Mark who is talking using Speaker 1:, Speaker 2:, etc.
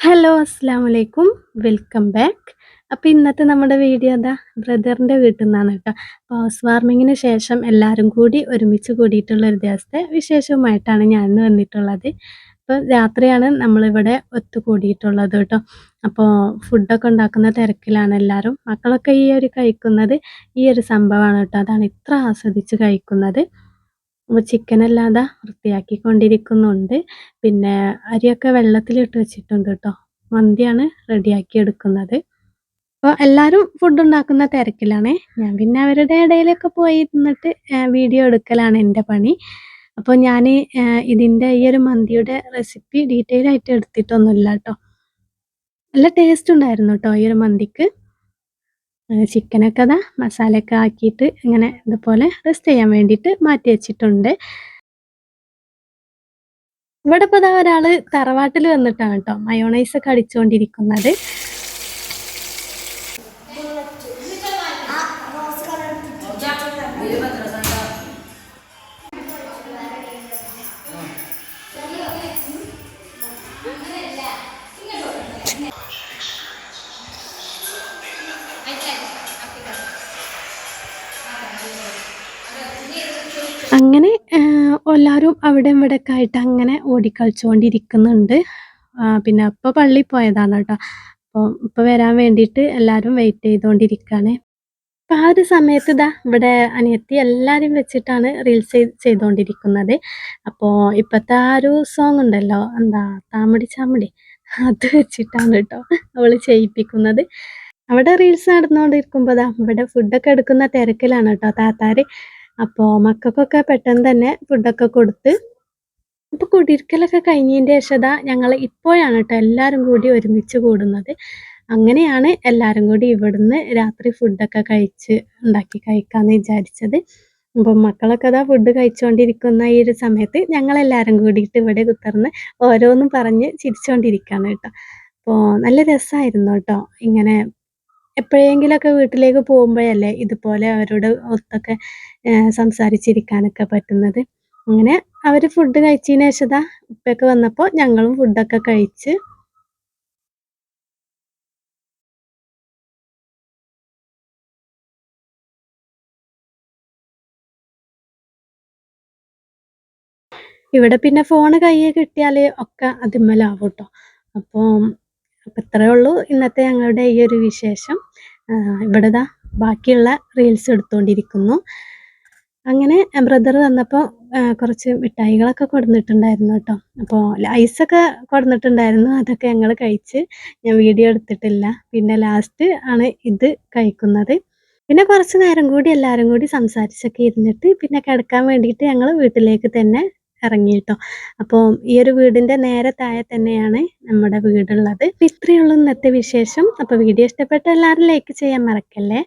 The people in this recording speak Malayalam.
Speaker 1: ഹലോ അസ്സാം വലൈക്കും വെൽക്കം ബാക്ക് അപ്പോൾ ഇന്നത്തെ നമ്മുടെ വീഡിയോ അതാ ബ്രദറിന്റെ വീട്ടിൽ നിന്നാണ് കേട്ടോ. ഹൗസ് വാർമിങ്ങിന് ശേഷം എല്ലാവരും കൂടി ഒരുമിച്ച് കൂടിയിട്ടുള്ള ഒരു ദിവസത്തെ വിശേഷവുമായിട്ടാണ് ഞാൻ ഇന്ന് വന്നിട്ടുള്ളത്. അപ്പോൾ രാത്രിയാണ് നമ്മളിവിടെ ഒത്തുകൂടിയിട്ടുള്ളത് കേട്ടോ. അപ്പോൾ ഫുഡൊക്കെ ഉണ്ടാക്കുന്ന തിരക്കിലാണ് എല്ലാവരും മക്കളൊക്കെ ഈ ഒരു കഴിക്കുന്നത് ഈ ഒരു സംഭവമാണ് കേട്ടോ. അതാണ് ഇത്ര ആസ്വദിച്ച് കഴിക്കുന്നത്. അപ്പോൾ ചിക്കൻ അല്ലാതെ വൃത്തിയാക്കിക്കൊണ്ടിരിക്കുന്നുണ്ട്. പിന്നെ അരിയൊക്കെ വെള്ളത്തിലിട്ട് വെച്ചിട്ടുണ്ട് കേട്ടോ. മന്തിയാണ് റെഡിയാക്കി എടുക്കുന്നത്. അപ്പോൾ എല്ലാവരും ഫുഡ് ഉണ്ടാക്കുന്ന തിരക്കിലാണേ. ഞാൻ പിന്നെ അവരുടെ ഇടയിലൊക്കെ പോയി ഇരുന്നിട്ട് വീഡിയോ എടുക്കലാണ് എന്റെ പണി. അപ്പോൾ ഞാൻ ഇതിന്റെ ഈ ഒരു മന്തിയുടെ റെസിപ്പി ഡീറ്റെയിൽ ആയിട്ട് എടുത്തിട്ടൊന്നുമില്ല കേട്ടോ. നല്ല ടേസ്റ്റ് ഉണ്ടായിരുന്നു കേട്ടോ ഈ ഒരു മന്തിക്ക്. ചിക്കനൊക്കെ അതാ മസാലയൊക്കെ ആക്കിയിട്ട് ഇങ്ങനെ ഇതുപോലെ റെസ്റ്റ് ചെയ്യാൻ വേണ്ടിയിട്ട് മാറ്റി വെച്ചിട്ടുണ്ട്. ഇവിടെ ഇപ്പോൾ ഒരാൾ തറവാട്ടിൽ വന്നിട്ടാണ് കേട്ടോ മയോണൈസ് ഒക്കെ അടിച്ചുകൊണ്ടിരിക്കുന്നത് അങ്ങനെ എല്ലാവരും അവിടെ ഇവിടെയൊക്കെ ആയിട്ട് അങ്ങനെ ഓടിക്കളിച്ചുകൊണ്ടിരിക്കുന്നുണ്ട് പിന്നെ അപ്പോൾ പള്ളി പോയതാണ് കേട്ടോ. അപ്പോൾ ഇപ്പോൾ വരാൻ വേണ്ടിയിട്ട് എല്ലാവരും വെയിറ്റ് ചെയ്തുകൊണ്ടിരിക്കുകയാണ് അപ്പം ആ ഒരു സമയത്ത് ഇതാ ഇവിടെ അനിയത്തി എല്ലാവരും വെച്ചിട്ടാണ് റീൽസ് ചെയ്തുകൊണ്ടിരിക്കുന്നത് അപ്പോൾ ഇപ്പോഴത്തെ ആ ഒരു സോങ് ഉണ്ടല്ലോ എന്താ താമടി ചാമടി അത് വെച്ചിട്ടാണ് കേട്ടോ അവൾ ചെയ്യിപ്പിക്കുന്നത്. അവിടെ റീൽസ് നടന്നുകൊണ്ടിരിക്കുമ്പോൾ ദാ ഇവിടെ ഫുഡൊക്കെ എടുക്കുന്ന തിരക്കിലാണ് കേട്ടോ. താത്താര് അപ്പോൾ മക്കൾക്കൊക്കെ പെട്ടെന്ന് തന്നെ ഫുഡൊക്കെ കൊടുത്ത് അപ്പോൾ കുടിയിരിക്കലൊക്കെ കഴിഞ്ഞതിന്റെ ശേഷം ഞങ്ങൾ ഇപ്പോഴാണ് കേട്ടോ എല്ലാവരും കൂടി ഒരുമിച്ച് കൂടുന്നത്. അങ്ങനെയാണ് എല്ലാവരും കൂടി ഇവിടുന്ന് രാത്രി ഫുഡൊക്കെ കഴിച്ച് ഉണ്ടാക്കി കഴിക്കാമെന്ന് വിചാരിച്ചത്. അപ്പം മക്കളൊക്കെ അതാ ഫുഡ് കഴിച്ചുകൊണ്ടിരിക്കുന്ന ഈ ഒരു സമയത്ത് ഞങ്ങളെല്ലാവരും കൂടിയിട്ട് ഇവിടെ കുത്തർന്ന് ഓരോന്നും പറഞ്ഞ് ചിരിച്ചുകൊണ്ടിരിക്കുകയാണ് കേട്ടോ. അപ്പോൾ നല്ല രസമായിരുന്നു കേട്ടോ ഇങ്ങനെ എപ്പോഴെങ്കിലൊക്കെ വീട്ടിലേക്ക് പോകുമ്പോഴല്ലേ ഇതുപോലെ അവരോട് ഒത്തൊക്കെ സംസാരിച്ചിരിക്കാനൊക്കെ പറ്റുന്നത്. അങ്ങനെ അവർ ഫുഡ് കഴിച്ചതിന് ശേഷം ദാ ഉപ്പയൊക്കെ വന്നപ്പോൾ ഞങ്ങളും ഫുഡൊക്കെ കഴിച്ച് ഇവിടെ പിന്നെ ഫോണ് കയ്യിൽ കിട്ടിയാൽ ഒക്കെ അതിന്മേലാവും കേട്ടോ. അപ്പോൾ അപ്പോൾ ഇത്രയേ ഉള്ളൂ. ഇന്നത്തെ ഞങ്ങളുടെ ഈ ഒരു വിശേഷം. ഇവിടെ ദാ ബാക്കിയുള്ള റീൽസ് എടുത്തുകൊണ്ടിരിക്കുന്നു അങ്ങനെ ബ്രദർ വന്നപ്പോൾ കുറച്ച് മിഠായികളൊക്കെ കൊടുന്നിട്ടുണ്ടായിരുന്നു കേട്ടോ. അപ്പോൾ ഐസൊക്കെ കൊടുന്നിട്ടുണ്ടായിരുന്നു. അതൊക്കെ ഞങ്ങൾ കഴിച്ച് ഞാൻ വീഡിയോ എടുത്തിട്ടില്ല. പിന്നെ ലാസ്റ്റ് ആണ് ഇത് കഴിക്കുന്നത്. പിന്നെ കുറച്ച് നേരം കൂടി എല്ലാവരും കൂടി സംസാരിച്ചൊക്കെ ഇരുന്നിട്ട് പിന്നെ കിടക്കാൻ വേണ്ടിയിട്ട് ഞങ്ങൾ വീട്ടിലേക്ക് തന്നെ ഇറങ്ങി അപ്പോൾ ഈ ഒരു വീടിന്റെ നേരെ താഴെ തന്നെയാണ് നമ്മുടെ വീടുള്ളത്. ഇത്രയേ ഉള്ളൂ ഇന്നത്തെ വിശേഷം. അപ്പോൾ വീഡിയോ ഇഷ്ടപ്പെട്ട എല്ലാവരും ലൈക്ക് ചെയ്യാൻ മറക്കല്ലേ?